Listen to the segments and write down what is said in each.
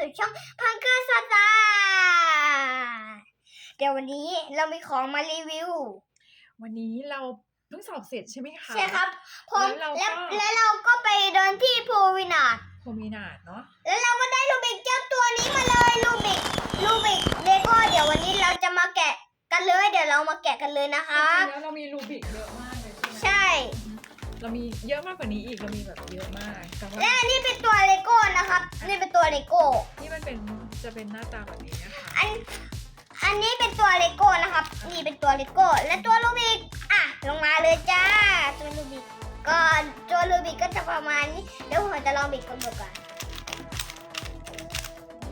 สู่ช่องพังเกอร์สตาร์เดี๋ยววันนี้เรามีของมารีวิว วันนี้เราเพิ่งสอบเสร็จใช่ไหมคะ ใช่ครับ ผมแล้วเราก็ แล้วแล้วเราก็ไปเดินที่พูวินาศโพมีนาดเนาะแล้วเราก็ได้ลูบิกเจ้าตัวนี้มาเลยลูบิกลูบิกเลโก้เดี๋ยววันนี้เราจะมาแกะกันเลย เดี๋ยวเรามาแกะกันเลยนะคจรัริบ งๆแล้วเรามีรูบิกเยอะมากเลยใช่ไหม ใช่ เรามีเยอะมากกว่านี้อีก เรามีแบบเยอะมาก แต่ว่าและอันนี้เป็นตัวเลโก้นะครับ นี่เป็นตัวเลโก้ นี่มันเป็นจะเป็นหน้าตาแบบนี้นะคะ อัน อันนี้เป็นตัวเลโก้นะครับ นี่เป็นตัวเลโก้ และตัวลูบิก อะ ลงมาเลยจ้า ตัวลูบิก ก็ตัวลูบิกก็จะประมาณนี้ เดี๋ยวผมจะลองบิดกันดูก่อน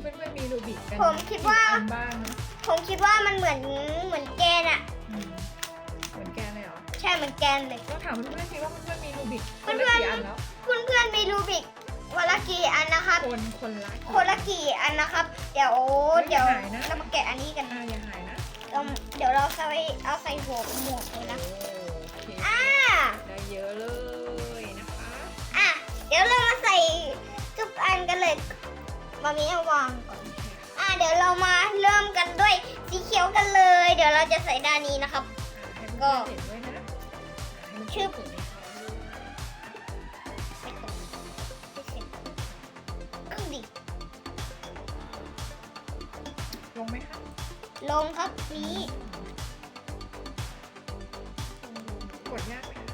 เพื่อนๆมีรูบิกกันผมคิดว่ากี่อันบ้างเนาะผมคิดว่ามันเหมือนเหมือนแกนอะ ช่เหมือนแกนเลยต้องถามเพื่อนๆสิว่าเพื่อนๆมีรูบิกคเพื่อนนๆละกี่อันแล้วเพื่อนๆมีลูบิกวันละกี่อันนะครับ คนคนละคนละกี่อันนะครับ เดี๋ยวเดี๋ยวไม่หายนะเรามาแกะอันนี้กันอ่าอย่าหายนะเราเดี๋ยวเราใส่เอาใส่หัวหมวกเลยนะโอเคอ่าได้เยอะเลยนะคะอะเดี๋ยวเรามาใส่ทุกอันกันเลยมามีเอาวางก่อนอะเดี๋ยวเรามาเริ่มกันด้วยสีเขียวกันเลย เดี๋ยวเราจะใส่ด้านนี้นะครับอ่ ชึบสุดในท้องด้วยไม่ตรงไม่เสร็จขึ้นดิ ลงไหมคะลงครับนี้ กดยากไหมคะ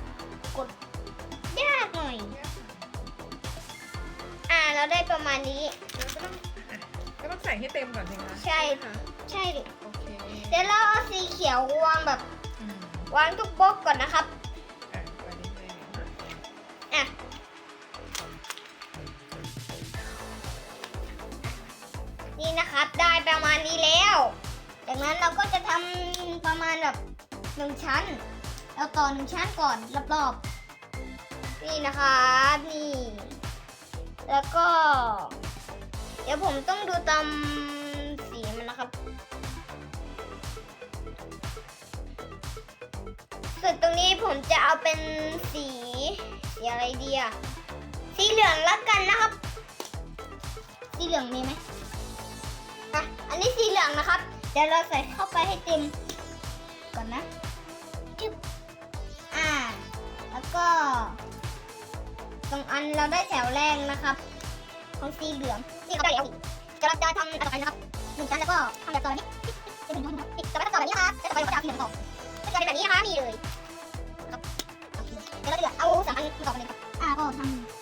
ยากหน่อย ยากไหมอะเราได้ประมาณนี้ แล้วก็ต้องอะก็ต้องใส่ให้เต็มก่อนสิคะใช่ค่ะใช่ดิโอเคเดี๋ยวเราเอาสีเขียววางแบบ อืมวางทุกบล็อกก่อนนะครับ นี่นะครับ ได้ประมาณนี้แล้ว จากนั้นเราก็จะทำประมาณแบบหนึ่งชั้น เราต่อหนึ่งชั้นก่อนรอบๆนี่นะครับนี่ แล้วก็ เดี๋ยวผมต้องดูตามสีมันนะครับส่วนตรงนี้ผมจะเอาเป็นสีสีอะไรดีอะสีเหลืองละกันนะครับ สีเหลืองมีไหม อันนี้สีเหลืองนะครับ เดี๋ยวเราใส่เข้าไปให้เต็ม ก่อนนะจึ๊บอ่า แล้วก็ ตรงอันเราได้แถวแรกนะครับ ของสีเหลืองนี่ก็ได้แล้วจะเราจะทำอะไรต่อไปนะครับหนึ่งชั้นแล้วก็ทำแบบต่อแบบนี้จะเป็นแบบต่อไปต่อแบบนี้นะคะแล้วต่อไปเราก็จะเอาสีเหลืองต่อก็จะเป็นแบบนี้นะคะนี่เลยครับเดี๋ยวเราจะเอาสามอันต่อไปเลยครับอ่าก็ทำ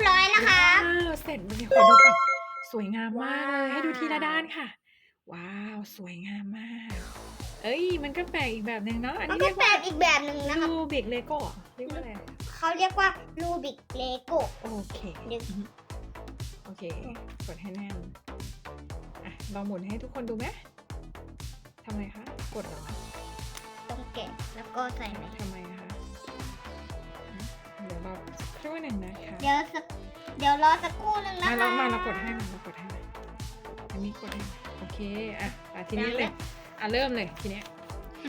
ยบร้อยนะคะว้าวเสร็จเลยขอดูก่อนสวยงามมากเลยให้ดูทีละด้านค่ะ ว้าวสวยงามมาก เอ้ย มันก็แปลกอีกแบบหนึ่งเนาะอันมันนี้ก็เรียกแปลว่ากอีกแบบหนึ่งนะครับรูบิกเลโก้เรียกว่าอะไรเขาเรียกว่ารูบิกเลโก้ โอเคเดี๋ยวโอเคกดให้แน่นอะลองหมุนให้ทุกคนดูไหมทำไมคะกดเหรอ ต้องแกะแล้วก็ใส่ไหมทำไมคะฮะเดี๋ยวเราสัก ครู่หนึ่งนะคะเดี๋ยวสักเดี๋ยวรอสักครู่หนึ่งนะมาคะเรามาเรากดให้มันเรากดให้มันอันนี้กดให้มันโอเคอะอะทีนี้เลยอะเริ่มเลยทีเนี้ย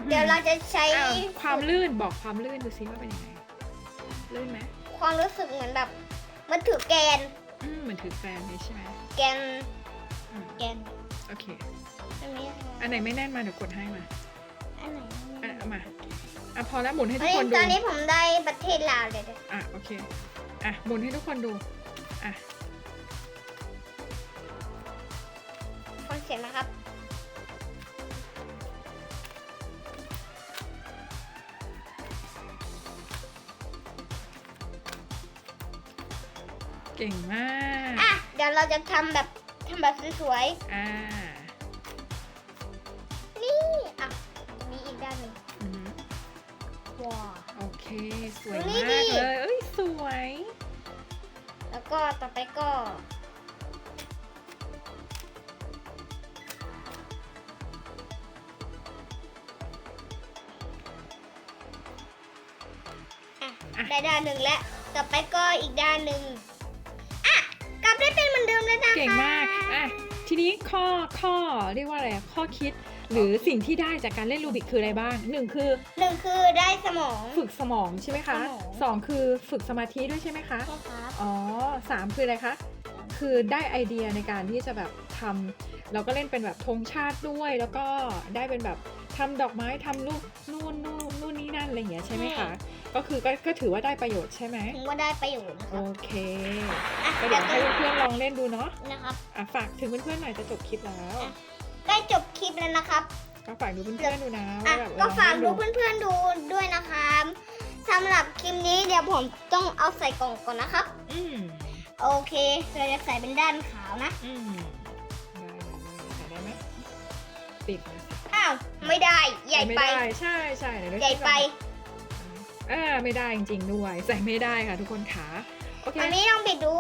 เดี๋ยวเราจะใช้อ้าวความลื่นบอกความลื่นดูซิว่าเป็นยังไงลื่นไหมความรู้สึกเหมือนแบบมันถือแกน อืมเหมือนถือแฟนเลยใช่ไหมแกนอืมแกนโอเคใช่ไหมคะอันไหนไม่แน่นมาเดี๋ยวกดให้มาอันไหนอะเอามา อะพอแล้วหมุนให้ทุกคนดูตอนนี้ผมได้ประเทศลาวเลยอะโอเคอะหมุนให้ทุกคนดูอะฟังเสียงนะครับ เก่งมากอะ เดี๋ยวเราจะทำแบบทำแบบสวยๆ อ่า สวยดูนี่มากดิเลย เอ้ย สวย แล้วก็ต่อไปก็อะอะ ได้ด้านหนึ่งแล้ว ต่อไปก็อีกด้านหนึ่งอะ กลับได้เป็นเหมือนเดิมแล้วนะคะ เก่งมาก อะ ทีนี้ข้อข้อเรียกว่าอะไรอะข้อคิด หรือสิ่งที่ได้จากการเล่นรูบิกคืออะไรบ้างหนึ่งคือ หนึ่งคือได้สมอง ฝึกสมองใช่ไหมคะสมอง สองคือฝึกสมาธิด้วยใช่ไหมคะ ใช่ครับ อ๋อสามคืออะไรคะ คือได้ไอเดียในการที่จะแบบทำเราก็เล่นเป็นแบบธงชาติด้วย แล้วก็ได้เป็นแบบทำดอกไม้ทำรูปนู่นนู่นนู่นนี่นั่นอะไรอย่างเงี้ยใช่ไหมคะ ก็คือก็ก็ถือว่าได้ประโยชน์ใช่ไหมถึงว่าได้ประโยชน์นะคโอรับเคอะก็เดี๋เดี๋ยยววก็ให้เพื่อนๆลองเล่นดูเนาะนะครับ อะฝากถึงเพื่อนๆหน่อยจะจบคลิปแล้ว ใกล้จบคลิปแล้วนะครับ ก็ฝากดูเพื่อนๆดูนะอะว่าแบบก็ฝากเอดูอลองเล่นเพื่อนๆดูด้วยนะครับสำหรับคลิปนี้เดี๋ยวผมต้องเอาใส่กล่องก่อนนะครับ อืมโอเคเราจะใส่เป็นด้านขาวนะ อืมได้เลยใส่ได้ไหมติดนะอ้าว ไม่ได้ ใหญ่ไป ม่ด้ใช่ใช่เดี๋ยวใหญ่ไป อ่าไม่ได้จริงๆด้วย ใส่ไม่ได้ค่ะทุกคนขาโอเคอันนี้ลองปิดดู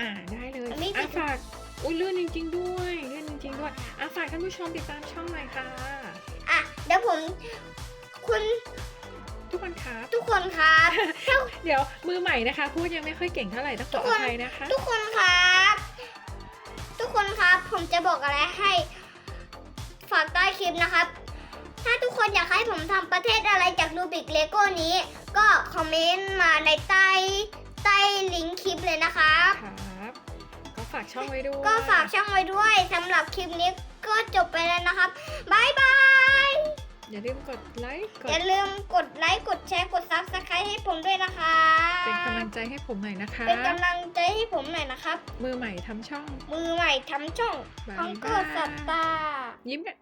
อ่าได้เลยอันนี้อะติด ฝากอุ้ยเลื่อนจริง ๆ ด้วยเลื่อนจ ริง ๆ ด้วยอะฝากท่านผู้ชมติดตามช่องหน่อยค่ะ อะเดี๋ยวผมคุณทุกคนครับ ทุกคนครับ เดี๋ยวมือใหม่นะคะ พูดยังไม่ค่อยเก่งเท่าไหร่ต้องขทุอกคอนภัยนะคะ ทุกคนครับ ทุกคนครับผมจะบอกอะไรให้ฝากใต้คลิปนะครับ ถ้าทุกคนอยากให้ผมทำประเทศอะไรจากรูบิกเลโก้นี้ ก็คอมเมนต์มาในใต้ใต้ลิงก์คลิปเลยนะครับครับก็ ฝากช่องไว้ด้วยก็ฝากช่องไว้ด้วยสำหรับคลิปนี้ก็จบไปแล้วนะครับบายบาย อย่าลืมกดไลค์กอดย่าลืมกดไลค์กดแชร์กดซับสไครต์ให้ผมด้วยนะคะ เป็นกำลังใจให้ผมหน่อยนะคะ เป็นกำลังใจให้ผมหน่อยนะครับ มือใหม่ทำช่อง มือใหม่ทำช่องบ๊ายของบายก็สัตตาร์ยิ้มกัน